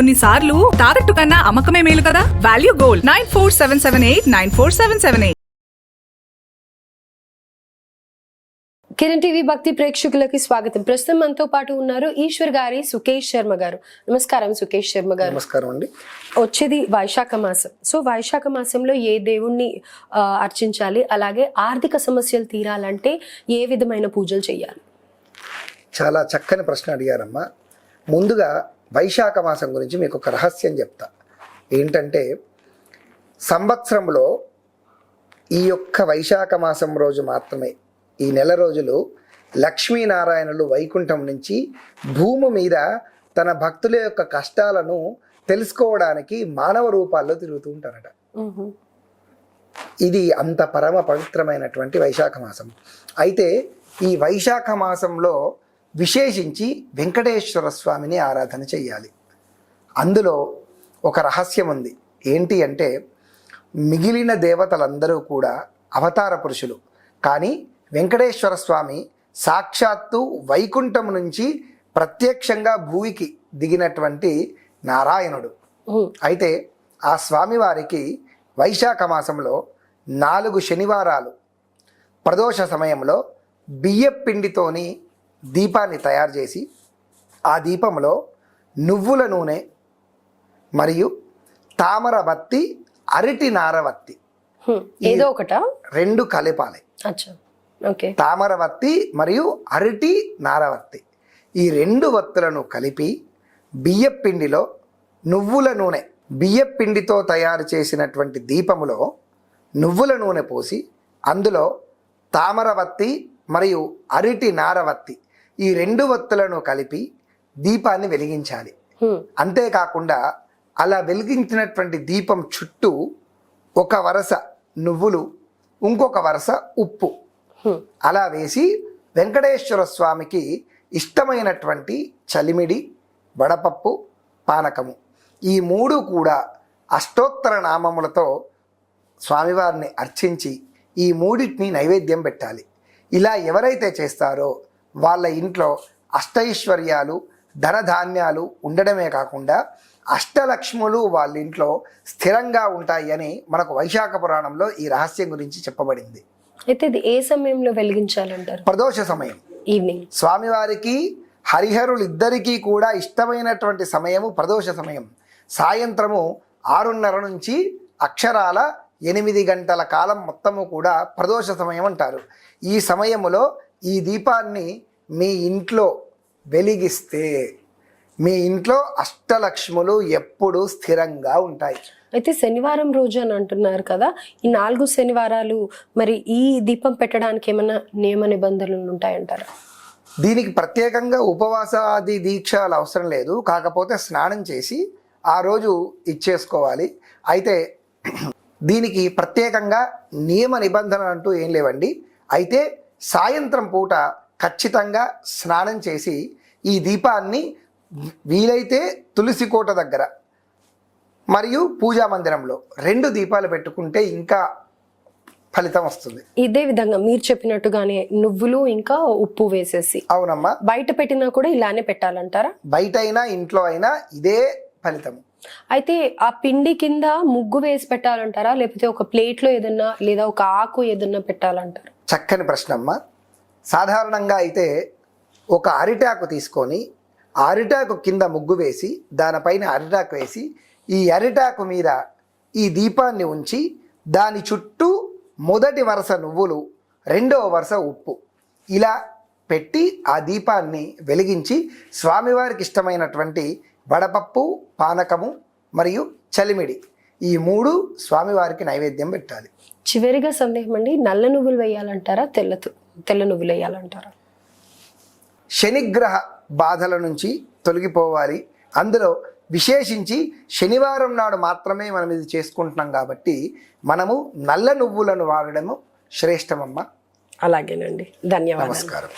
కొన్నిసార్లు తాకట్టు కన్నా అమ్మకమే మేలు కదా? Value gold nine four seven seven eight nine four seven seven eight Kiran TV భక్తి ప్రేక్షకులకి స్వాగతం. ప్రస్తుతం మనతో పాటు ఉన్నారు ఈశ్వర్ గారి సుకేష్ శర్మ గారు. నమస్కారం సుకేష్ శర్మ గారు. నమస్కారం అండి. వచ్చేది వైశాఖ మాసం. సో వైశాఖ మాసంలో ఏ దేవుణ్ణి అర్చించాలి? అలాగే ఆర్థిక సమస్యలు తీరాలంటే ఏ విధమైన పూజలు చేయాలి? చాలా చక్కని ప్రశ్న అడిగారమ్మా. ముందుగా వైశాఖ మాసం గురించి మీకు ఒక రహస్యం చెప్తా. ఏంటంటే సంవత్సరంలో ఈ యొక్క వైశాఖ మాసం రోజు మాత్రమే ఈ నెల రోజులు లక్ష్మీనారాయణులు వైకుంఠం నుంచి భూమి మీద తన భక్తుల యొక్క కష్టాలను తెలుసుకోవడానికి మానవ రూపాల్లో తిరుగుతూ ఉంటారట. ఇది అంత పరమ పవిత్రమైనటువంటి వైశాఖ మాసం. అయితే ఈ వైశాఖ మాసంలో విశేషించి వెంకటేశ్వర స్వామిని ఆరాధన చేయాలి అందులో ఒక రహస్యం ఉంది. ఏంటి అంటే మిగిలిన దేవతలందరూ కూడా అవతార పురుషులు. కానీ వెంకటేశ్వర స్వామి సాక్షాత్తు వైకుంఠం నుంచి ప్రత్యక్షంగా భూమికి దిగినటువంటి నారాయణుడు. అయితే ఆ స్వామివారికి వైశాఖ మాసంలో నాలుగు శనివారాలు. ప్రదోష సమయంలో బియ్యం పిండితోని దీపాన్ని తయారు చేసి ఆ దీపంలో నువ్వుల నూనె మరియు తామర బత్తి అరటి నారవత్తి. ఏదో ఒకటా? రెండు కలిపాలి. తామర వత్తి మరియు అరటి నారవత్తి ఈ రెండు వత్తులను కలిపి బియ్యం పిండిలో నువ్వుల నూనె బియ్యం పిండితో తయారు చేసినటువంటి దీపములో నువ్వుల నూనె పోసి అందులో తామర వత్తి మరియు అరటి నారవత్తి ఈ రెండు వత్తులను కలిపి దీపాన్ని వెలిగించాలి. అంతేకాకుండా అలా వెలిగించినటువంటి దీపం చుట్టూ ఒక వరస నువ్వులు ఇంకొక వరస ఉప్పు. అలా వేసి వెంకటేశ్వర స్వామికి ఇష్టమైనటువంటి చలిమిడి వడపప్పు పానకము ఈ మూడు కూడా అష్టోత్తర నామములతో స్వామివారిని అర్చించి ఈ మూడింటిని నైవేద్యం పెట్టాలి ఇలా ఎవరైతే చేస్తారో వాళ్ళ ఇంట్లో అష్టైశ్వర్యాలు ధనధాన్యాలు ఉండడమే కాకుండా అష్టలక్ష్ములు వాళ్ళ ఇంట్లో స్థిరంగా ఉంటాయి అని మనకు వైశాఖ పురాణంలో ఈ రహస్యం గురించి చెప్పబడింది. అయితే ఇది ఏ సమయంలో వెలిగించాలంటారు? ప్రదోష సమయం. ఈవినింగ్. స్వామివారికి హరిహరులిద్దరికీ కూడా ఇష్టమైనటువంటి సమయము ప్రదోష సమయం. సాయంత్రము ఆరున్నర నుంచి అక్షరాల ఎనిమిది గంటల కాలం మొత్తము కూడా ప్రదోష సమయం అంటారు. ఈ సమయములో ఈ దీపాన్ని మీ ఇంట్లో వెలిగిస్తే మీ ఇంట్లో అష్టలక్ష్ములు ఎప్పుడూ స్థిరంగా ఉంటాయి. అయితే శనివారం రోజు అని అంటున్నారు కదా ఈ నాలుగు శనివారాలు మరి ఈ దీపం పెట్టడానికి ఏమైనా నియమ నిబంధనలు ఉంటాయంటారా? దీనికి ప్రత్యేకంగా ఉపవాసాది దీక్షలు అవసరం లేదు. కాకపోతే స్నానం చేసి ఆ రోజు ఇచ్చేసుకోవాలి. అయితే దీనికి ప్రత్యేకంగా నియమ నిబంధనలు అంటూ ఏం లేవండి. అయితే సాయంత్రం పూట ఖచ్చితంగా స్నానం చేసి ఈ దీపాన్ని వీలైతే తులసి కోట దగ్గర మరియు పూజా మందిరంలో రెండు దీపాలు పెట్టుకుంటే ఇంకా ఫలితం వస్తుంది. ఇదే విధంగా మీరు చెప్పినట్టుగానే నువ్వులు ఇంకా ఉప్పు వేసేసి. అవునమ్మా. బయట పెట్టినా కూడా ఇలానే పెట్టాలంటారా? బయట అయినా ఇంట్లో అయినా ఇదే ఫలితము అయితే ఆ పిండి కింద ముగ్గు వేసి పెట్టాలంటారా? లేకపోతే ఒక ప్లేట్లో ఏదన్నా లేదా ఒక ఆకు ఏదన్నా పెట్టాలంటారా? చక్కని ప్రశ్న అమ్మ సాధారణంగా అయితే ఒక అరిటాకు తీసుకొని అరిటాకు కింద ముగ్గు వేసి దానిపైన అరిటాకు వేసి ఈ అరిటాకు మీద ఈ దీపాన్ని ఉంచి దాని చుట్టూ మొదటి వరుస నువ్వులు రెండవ వరుస ఉప్పు. ఇలా పెట్టి ఆ దీపాన్ని వెలిగించి స్వామివారికి ఇష్టమైనటువంటి వడపప్పు పానకము మరియు చలిమిడి. ఈ మూడు స్వామివారికి నైవేద్యం పెట్టాలి. చివరిగా సందేహం అండి నల్ల నువ్వులు వేయాలంటారా తెల్ల తెల్ల నువ్వులు వేయాలంటారా? శనిగ్రహ బాధల నుంచి తొలగిపోవాలి. అందులో విశేషించి శనివారం నాడు మాత్రమే మనం ఇది చేసుకుంటున్నాం కాబట్టి మనము నల్ల నువ్వులను వాడడము శ్రేష్టమమ్మ. అలాగేనండి. ధన్యవాదాలు. నమస్కారం.